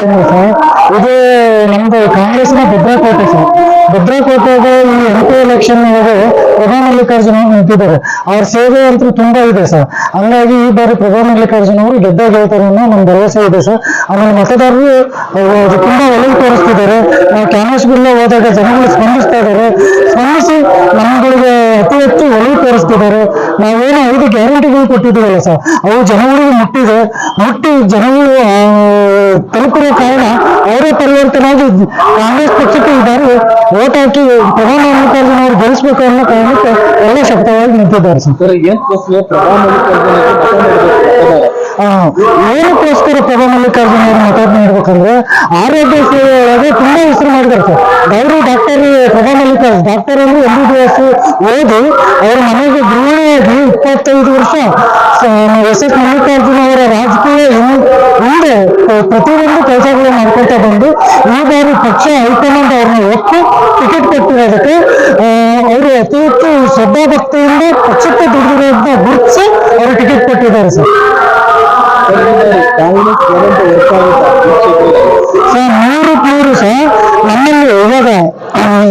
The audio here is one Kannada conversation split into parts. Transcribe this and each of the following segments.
ಸರ್ ಇದು ನಮ್ದು ಕಾಂಗ್ರೆಸ್ನ ಭದ್ರಾಕೋಟೆ ಸರ್. ಭದ್ರಾಕೋಟೆಗ ಈ M P election Prabha Mallikarjuna ನಿಂತಿದ್ದಾರೆ. ಅವ್ರ ಸೇವೆ ಅಂತೂ ತುಂಬಾ ಇದೆ ಸರ್. ಹಂಗಾಗಿ ಈ ಬಾರಿ ಪ್ರಭಾ ಮಲ್ಲಿಕಾರ್ಜುನ ಅವರು ಗೆದ್ದ ಗೆಲ್ತಾರೆ ಅನ್ನೋ ನಮ್ಮ ಭರವಸೆ ಇದೆ ಸರ್. ಆಮೇಲೆ ಮತದಾರರು ತುಂಬಾ ಒಲವು ತೋರಿಸ್ತಿದ್ದಾರೆ. ನಾವು ಕ್ಯಾನ್ವಾಸ್ ಬಿಲ್ ಹೋದಾಗ ಜನಗಳು ಸ್ಪಂದಿಸ್ತಾ ಇದ್ದಾರೆ. ಸ್ಪಂದಿಸಿ ನಮ್ಮಗಳಿಗೆ ಅತಿ ಹೆಚ್ಚು ಒಲವು ತೋರಿಸ್ತಿದ್ದಾರೆ. ನಾವೇನು ಐದು ಗ್ಯಾರಂಟಿಗಳು ಕೊಟ್ಟಿದ್ದೀವಲ್ಲ ಸರ್ ಅವು ಜನಗಳಿಗೆ ಮುಟ್ಟಿದೆ. ಮುಟ್ಟಿ ಜನಗಳು ತಲುಪಿರೋ ಕಾರಣ ಅವರೇ ಪರಿವರ್ತನೆಯಾಗಿ ಕಾಂಗ್ರೆಸ್ ಪಕ್ಷಕ್ಕೆ ಈ ಬಾರಿ ಓಟ್ ಹಾಕಿ ಪ್ರಧಾನ ಮಲ್ಲಿಕಾರ್ಜುನ ಅವರು ಗೆಲ್ಲಿಸ್ಬೇಕು ಅನ್ನೋ ಕಾರಣಕ್ಕೆ ಎಲ್ಲ ಶಕ್ತವಾಗಿ ನಿಂತಿದ್ದಾರೆ ಸರ್ ಪ್ರಧಾನ ಏನಕ್ಕೋಸ್ಕರ ಏನಕ್ಕೋಸ್ಕರ ಪ್ರಭಾ ಮಲ್ಲಿಕಾರ್ಜುನ ಅವರು ಮಾತಾಡ್ತಾ ಇರ್ಬೇಕಂದ್ರೆ ಆರೋಗ್ಯ ಸೇವೆ ಒಳಗೆ ತುಂಬಾ ಹೆಸರು ಮಾಡಿದಾರೆ ಸರ್ ಅವರು ಡಾಕ್ಟರ್, ಪ್ರಭಾ ಮಲ್ಲಿಕಾರ್ಜುನ್ ಡಾಕ್ಟರ್ ಅಂದ್ರೆ ಎಂ ಬಿ ಬಿ ಎಸ್ ಓದಿ. ಅವ್ರ ಮನೆಗೆ ಗೃಹಿಣಿಯಾಗಿ ಇಪ್ಪತ್ತೈದು ವರ್ಷ. ಎಸ್ ಎಸ್ ಮಲ್ಲಿಕಾರ್ಜುನ ಅವರ ರಾಜಕೀಯ ಹಿಂದೆ ಪ್ರ- ಪ್ರತಿಯೊಂದು ಕೆಲಸಗಳು ಮಾಡ್ಕೊಳ್ತಾ ಬಂದು ಈ ಬಾರಿ ಪಕ್ಷ ಹೈಕಮಾಂಡ್ ಅವ್ರನ್ನ ಒಪ್ಪಿ ಟಿಕೆಟ್ ಕೊಟ್ಟಿರೋದಕ್ಕೆ ಅವರು ಅತಿ ಹೆಚ್ಚು ಶ್ರದ್ಧಾಭಕ್ತಿಯಿಂದ ಪಕ್ಷಕ್ಕೆ ದುಡಿದಿರೋದನ್ನ ಗುರುತಿಸಿ ಅವರು ಟಿಕೆಟ್ ಕೊಟ್ಟಿದ್ದಾರೆ ಸರ್. ಸರ್ ನೂರು ನೂರು ಸರ್, ನಮ್ಮಲ್ಲಿ ಇವಾಗ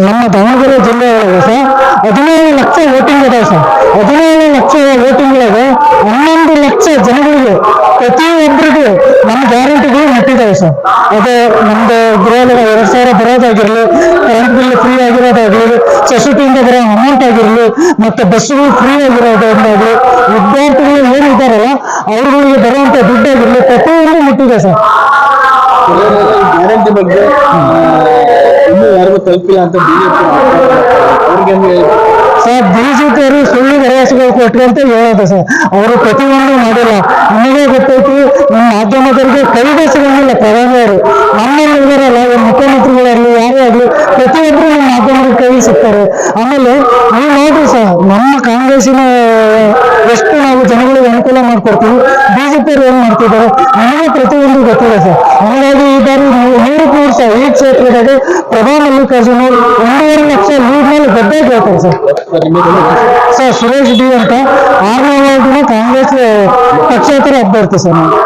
ನಮ್ಮ ದಾವಣಗೆರೆ ಜಿಲ್ಲೆ ಒಳಗೆ ಸರ್, ಹದಿನೇಳು ಲಕ್ಷ ವೋಟಿಂಗ್ ಇದೆ ಸರ್. ಹದಿನೇಳು ಲಕ್ಷ ವೋಟಿಂಗ್ ಒಳಗೆ ಹನ್ನೊಂದು ಲಕ್ಷ ಜನಗಳಿಗೆ ಪ್ರತಿಯೊಬ್ಬರಿಗೂ ನಮ್ಮ ಗ್ಯಾರಂಟಿಗಳು ಮುಟ್ಟಿದ್ದಾವೆ ಸರ್. ಅದು ನಮ್ದು ಗೃಹದ ಎರಡ್ ಸಾವಿರ ಬರೋದಾಗಿರ್ಲಿ ಕರೆಂಟ್ ಬಿಲ್ ಫ್ರೀ ಆಗಿರೋದಾಗಲಿ ಸೊಸೈಟಿಯಿಂದ ಬರೋ ಅಮೌಂಟ್ ಆಗಿರಲಿ, ಮತ್ತೆ ಬಸ್ಸುಗಳು ಫ್ರೀ ಆಗಿರೋದಾಗಲಿ, ವಿದ್ಯಾರ್ಥಿಗಳು ಏನಿದ್ದಾರಲ್ಲ ಅವ್ರುಗಳಿಗೆ ಬರುವಂತ ದುಡ್ಡಾಗಿರಲಿ ಪ್ರತಿಯೊಂದು ಮುಟ್ಟಿದೆ ಸರ್. ಗ್ಯಾರಂಟಿ ಬಗ್ಗೆ ಇನ್ನೂ ಯಾರಿಗೂ ತಲುಪಿಲ್ಲ ಅಂತ ಬಿಜೆಪಿ ಅವ್ರಿಗೆ ಸರ್ ಬಿಜೆಪಿ ಅವರು ಸುಳ್ಳು ಭರವಸೆಗಳು ಕೊಟ್ಟರು ಅಂತ ಹೇಳೋದು ಸರ್. ಅವರು ಪ್ರತಿಯೊಂದು ಮಾಡಿಲ್ಲ. ನಿಮಗೆ ಗೊತ್ತೈತಿ ನಮ್ಮ ಮಾಧ್ಯಮದವರಿಗೆ ಕೈಗೆ ಸಿಗೋದಿಲ್ಲ ಪ್ರಧಾನಿ ಅವರು ನಮ್ಮಲ್ಲಿ ಇವರಲ್ಲ ಈ ಮುಖ್ಯಮಂತ್ರಿಗಳಾಗಲಿ ಯಾರೇ ಆಗಲಿ ಪ್ರತಿಯೊಬ್ಬರು ನಮ್ಮ ಮಾಧ್ಯಮದ ಕೈಗೆ ಸಿಗ್ತಾರೆ. ಆಮೇಲೆ ನೀವು ನೋಡ್ರಿ ಸರ್ ನಮ್ಮ ಕಾಂಗ್ರೆಸ್ಸಿನ ಎಷ್ಟು ನಾವು ಅನುಕೂಲ ಮಾಡ್ಕೊಡ್ತೀವಿ. ಬಿಜೆಪಿ ಏನ್ ಮಾಡ್ತಿದ್ದಾರೆ? ನಮಗೆ ಪ್ರತಿಯೊಂದು ಗೊತ್ತಿದೆ ಸರ್. ಹಾಗಾಗಿ ಈ ಬಾರಿ ನಾವು ನೂರಕ್ಕೆ ನೂರು ಸರ್, ಈ ಕ್ಷೇತ್ರದಲ್ಲಿ ಪ್ರಭಾ ಮಲ್ಲಿಕಾರ್ಜುನ ಒಂದೂವರೆ ಲಕ್ಷ ಲೀಡ್ ಮೇಲೆ ಗದ್ದೆ ಕೇಳ್ತಾರೆ ಸರ್. ಸರ್, ಸುರೇಶ್ ಡಿ ಅಂತ ಆರನೇ ವಾರ್ಡಿನ ಕಾಂಗ್ರೆಸ್ ಪಕ್ಷೇತರ ಅಭ್ಯರ್ಥಿ ಸರ್. ನಾನು